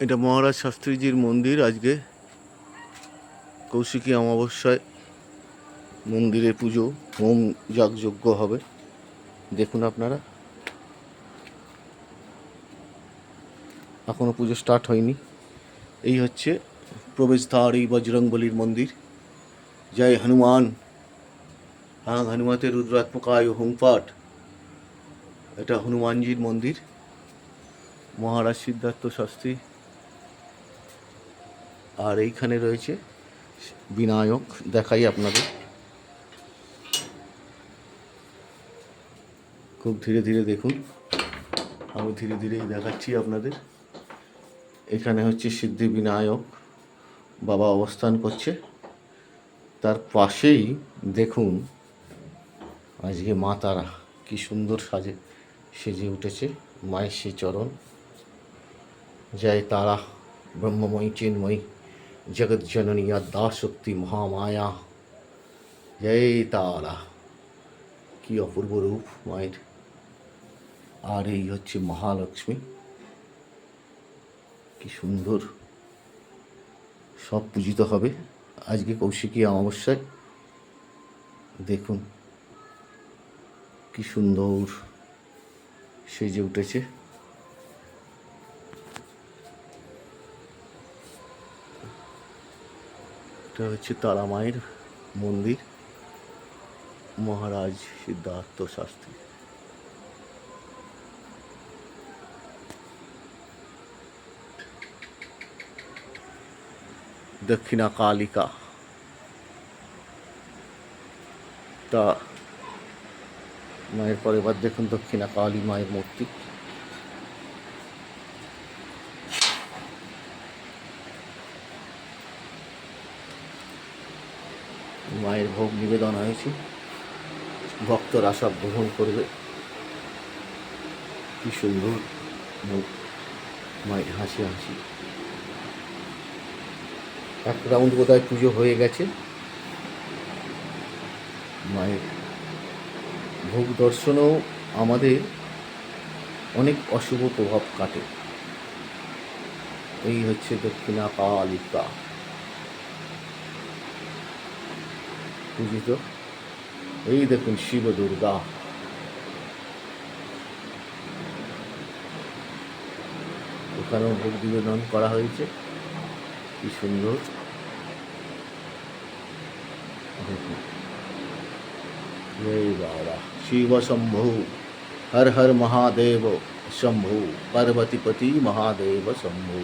এটা মহারাজ শাস্ত্রীজির মন্দির আজকে। কৌশিকী অমাবস্যায় মন্দিরে পুজো, হোম যাগযজ্ঞ হবে। দেখুন আপনারা। এখনও পুজো স্টার্ট হয়নি। এই হচ্ছে প্রবেশদ্বার, এই বজরংবলির মন্দির। জয় হনুমান। হ্যাঁ হনুমতের রুদ্রাত্মকায় হোম পাঠ। এটা হনুমানজির মন্দির। মহারাজ সিদ্ধার্থ শাস্ত্রী আর এইখানে রয়েছে বিনায়ক, দেখাই আপনাদের। খুব ধীরে ধীরে দেখুন, আমি ধীরে ধীরেই দেখাচ্ছি আপনাদের। এখানে হচ্ছে সিদ্ধি বিনায়ক, বাবা অবস্থান করছে। তার পাশেই দেখুন, আজকে মা তারা, কি সুন্দর সাজে, সেজে উঠেছে, মায়ের সেই চরণ। জয় তারা, ব্রহ্মময়ী, চিন্ময়ী। জগৎ জননী আদ্যা শক্তি মহামায়া। জয় তারা, কি অপূর্ব রূপ মায়ের। আর এই হচ্ছে মহালক্ষ্মী। কি সুন্দর। সব পূজিত হবে আজকে কৌশিকী অমাবস্যায়। দেখুন, কি সুন্দর সেজে উঠেছে। এটা হচ্ছে তারা মায়ের মন্দির। মহারাজ সিদ্ধার্থ শাস্ত্রী। দক্ষিণা কালিকা। তা মায়ের পরে এবার দেখুন দক্ষিণা কালী মায়ের মূর্তি। মায়ের ভোগ নিবেদন হয়েছে। ভক্তরা সব গ্রহণ করবে। কি সুন্দর মুখ, মায়ের হাসি হাসি। এক রাউন্ড বোধহয় পুজো হয়ে গেছে। মায়ের ভোগ দর্শনেও আমাদের অনেক অশুভ প্রভাব কাটে। এই হচ্ছে দক্ষিণা কালিকা পূজিত। এই দেখুন শিব দুর্গা। ওখানেও ভোগ নিবেদন করা হয়েছে। কি সুন্দর। দেখুন শিব শম্ভু, হর হর মহাদেব শম্ভু, পার্বতীপতি মহাদেব শম্ভু।